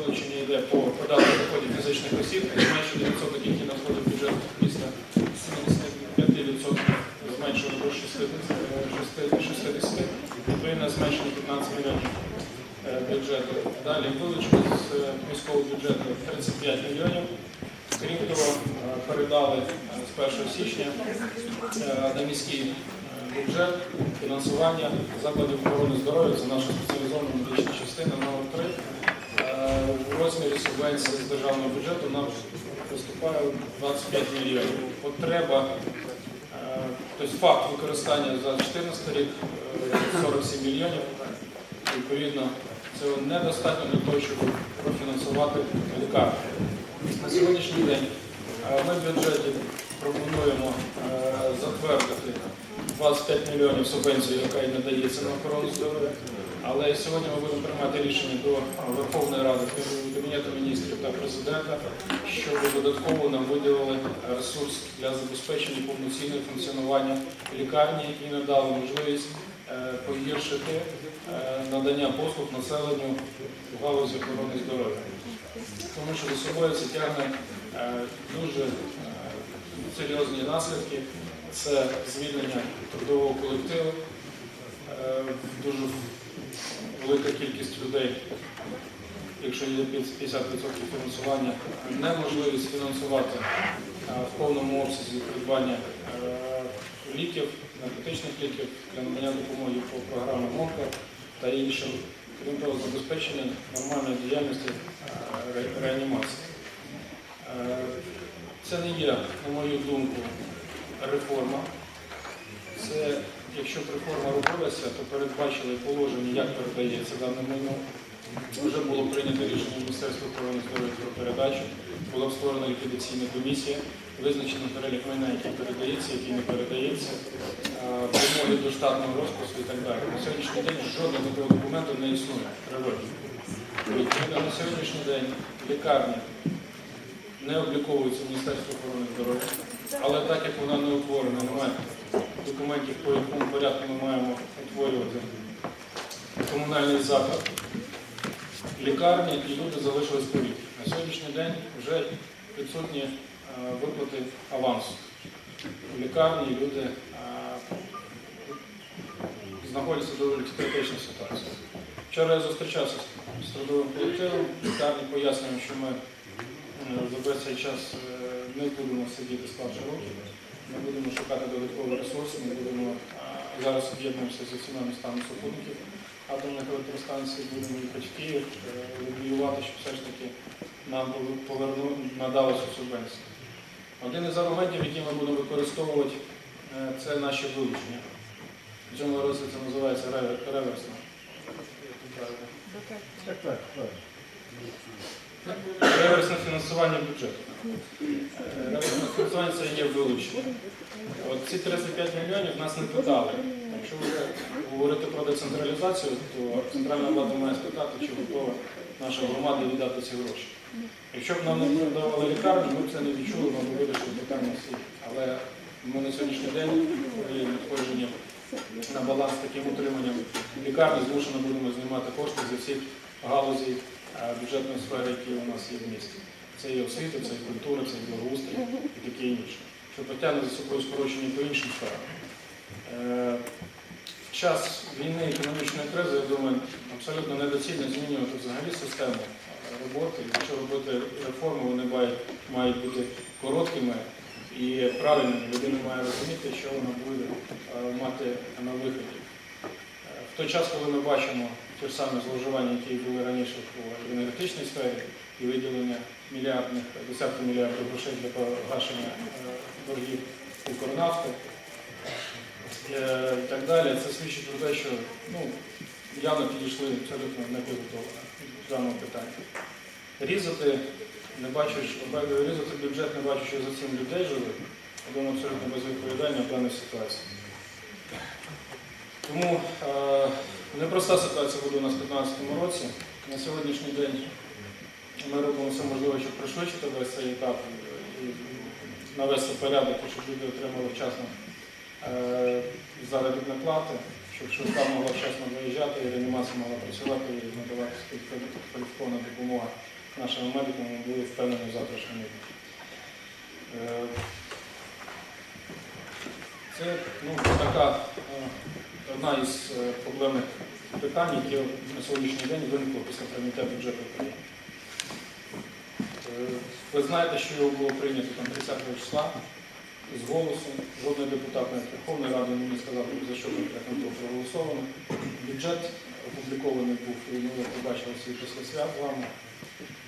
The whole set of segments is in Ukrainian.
вилучення йде по податку доходів фізичних осіб, зменшити відсоток, який надходить в бюджет міста з 75% зменшили до 60, 60, відповідно зменшення 15 мільйонів е, бюджету. Далі вилучили з е, міського бюджету 35 мільйонів. Крім того, е, передали е, з 1 січня е, на міський е, бюджет фінансування закладів охорони здоров'я. Це наша спеціалізована медична частина номер 3. Е, У розмірі субвенції з державного бюджету нам виступає 25 мільйонів. Потреба, е, тобто факт використання за 2014 рік е, 47 мільйонів. Відповідно, цього недостатньо для того, щоб профінансувати лікарню. На сьогоднішній день е, ми в бюджеті пропонуємо е, затвердити 25 мільйонів субвенції, яка і надається на охорону здоров'я. Але сьогодні ми будемо приймати рішення до Верховної Ради, Кабінету міністрів та президента, щоб додатково нам виділили ресурс для забезпечення повноцінного функціонування лікарні і надали можливість е, погіршити е, надання послуг населенню в галузі охорони здоров'я. Тому що за собою це тягне е, дуже серйозні наслідки. Це звільнення трудового колективу, дуже велика кількість людей, якщо є 50% фінансування, неможливість фінансувати е, в повному обсязі придбання е, ліків, наркотичних ліків для надання допомоги по програмі МОКА та іншим, крім того, забезпечення нормальної діяльності е, реанімації. Е, Це не є, на мою думку, реформа. Це, якщо б реформа робилася, то передбачили положення, як передається дане майно. Вже було прийнято рішення Міністерства охорони здоров'я про передачу, була створена ліквідаційна комісія, визначено перелік майна, який передається, який не передається, вимоги до штатного розпису і так далі. На сьогоднішній день жодного такого документу не існує в природі. Відповідно, на сьогоднішній день лікарні не обліковується Міністерство охорони здоров'я, але так як вона не утворена, немає документів, по якому порядку ми маємо утворювати комунальний заклад, лікарні і люди залишились по віки. На сьогоднішній день вже відсутні е, виплати авансу. В лікарні люди е, знаходяться в доволі критичній ситуації. Вчора я зустрічався з трудовим колективом, лікарні пояснюємо, що ми е, за весь цей час не будемо сидіти складчі руки, ми будемо шукати додаткові ресурси, ми будемо зараз об'єднуємося з всіма містами супутників атомних електростанцій, будемо їхати в Київ, е, лобіювати, щоб все ж таки нам поверну, надали цю субвенцію. Один із аргументів, які ми будемо використовувати, е, це наші вилучення. В цьому році це називається ревер- реверсно. Правильно. Так, так, так. Реверсне фінансування бюджету. Фінансування це є вилучення. От ці 35 мільйонів нас не питали. Якщо ви говорите про децентралізацію, то центральна влада має спитати, чи готова наша громада віддати ці гроші. Якщо б нам не передавали лікарню, ми б це не відчули, ми б вирішили питання всі. Але ми на сьогоднішній день при надходженні на баланс таким утриманням лікарні змушено будемо знімати кошти зі всіх галузей е, бюджетної сфери, які у нас є в місті. Це і освіта, це і культура, це і благоустрій і таке інше. Що потягне за собою скорочення по іншим сферам. Е, В час війни економічної кризи, я думаю, абсолютно недоцільно змінювати взагалі систему роботи. Якщо робити реформи, вони мають, мають бути короткими і правильними. Людина має розуміти, що вона буде е, мати на виході. Е, В той час, коли ми бачимо ті ж самі зловживання, які були раніше в енергетичній сфері, і виділення мільярдних, десятків мільярдів грошей для погашення е, боргів Укрнафти е, і так далі, це свідчить про те, що ну, явно підійшли абсолютно не підготовлено до даного питання. Різати, не бачу, що- різати бюджет, не бачу, що за цим людей живе, думаю, абсолютно безвідповідально в даній ситуації. Тому е, непроста ситуація буде у нас в 2015 році. На сьогоднішній день ми робимо все можливе, щоб пришвидшити весь цей етап і навести порядок, щоб люди отримали вчасно е, заробітні плати, щоб швидка могла вчасно виїжджати, і реанімація могла працювати і надавати кваліфікована допомога нашим медикам, ми були впевнені в завтрашньому дні. Е, Це ну, така е, одна із е, проблемних питань, які на сьогоднішній день виникло після прийняття бюджету України. Е, Ви знаєте, що його було прийнято там 30 числа з голосу. Жодний депутат навіть Верховної Ради не міг сказати, за що конкретно було проголосовано. Бюджет опублікований був, і ми побачили всі після свят з вами.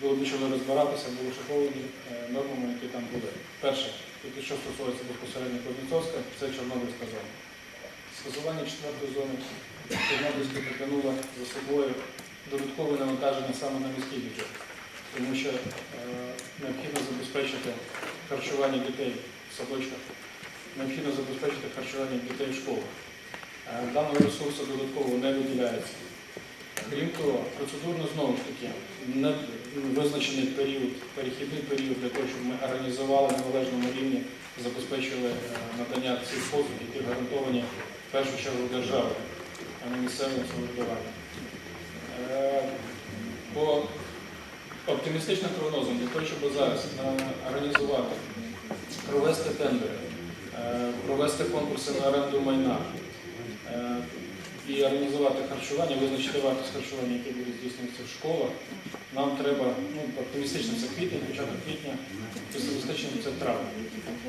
Було почали розбиратися, були шоковані е, нормами, які там були. Перше, що стосується безпосередньо Кузнецовська, це Чорнобильська зона. Скасування четвертої зони Чорнобильська потягнула за собою додаткове навантаження саме на міський бюджет, тому що е, необхідно забезпечити харчування дітей в садочках, необхідно забезпечити харчування дітей в школах. Е, Даного ресурсу додатково не виділяється. Крім того, процедурно знову ж таки не визначений період, перехідний період для того, щоб ми організували на належному рівні, забезпечили е, надання цих послуг, які гарантовані в першу чергу державою, а не місцевим самоврядуванням. Е, По оптимістичним прогнозам, для того, щоб зараз е, організувати, провести тендери, провести конкурси на оренду майна і організувати харчування, визначити вартість харчування, яке буде здійснюватися в школах, нам треба, ну, оптимістично це квітень, початок квітня, песимістично це травня.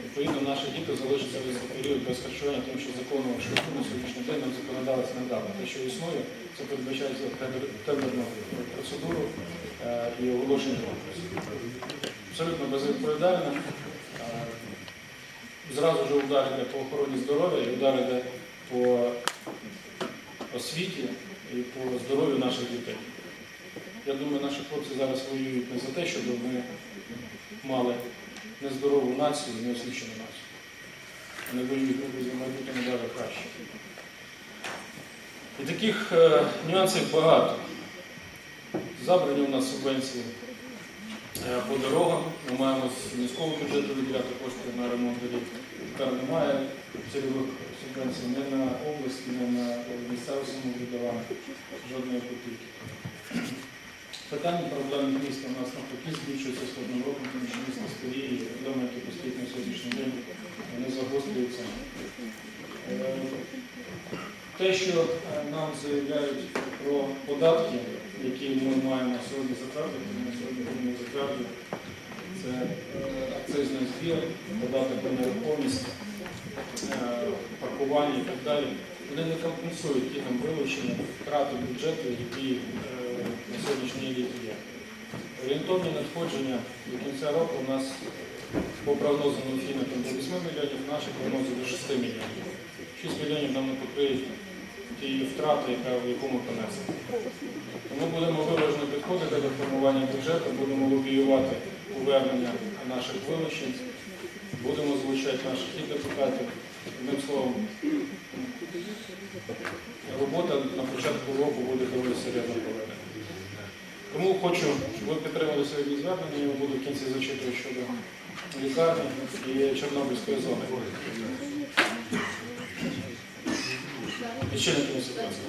Відповідно, наші діти залишаться весь період без харчування, тому що закону шляху на сьогоднішній день нам законодавець не дав. Те, що існує, це передбачається тендер- тендерну процедуру е, і оголошення конкурсу. Абсолютно безвідповідально. Е, Зразу ж удар йде по охороні здоров'я, і удар йде по освіті і по здоров'ю наших дітей. Я думаю, наші хлопці зараз воюють не за те, щоб ми мали нездорову націю, неосвічену націю. Вони воюють мабуть, за майбутнє навіть краще. І таких е, нюансів багато. Забрані у нас субвенції е, по дорогам. Ми маємо з міського бюджету виділяти кошти на ремонт доріг. Тепер немає цільових ні на область, ні на місцеве самоврядування, жодної копійки. Питання проблемних міст у нас навпаки збільшується з кожним роком, тому що місто старіє, проблеми, які постійно на сьогоднішній день, вони загострюються. Е, Те, що е, нам заявляють про податки, які ми маємо сьогодні затвердити, ми сьогодні будемо затвердити, це е, акцизний збір, податок на нерухомість, паркування і так далі. Вони не компенсують ті нам вилучені втрати бюджету, які е, на сьогоднішній рік є. Орієнтовні надходження до кінця року у нас по прогнозам Мінфіна до 8 мільйонів, наші прогнози до 6 мільйонів. 6 мільйонів нам не покриють ті втрати, яку ми понесли. Тому будемо виважно підходити до формування бюджету, будемо лобіювати повернення наших вилучень, будемо звучати наших і депутатів. Одним словом, робота на початку року буде доволі серйозно проведена. Тому хочу, щоб ви підтримали сьогодні звернення, я буду в кінці зачитувати щодо лікарні і Чорнобильської зони. Лічильниками ситуації.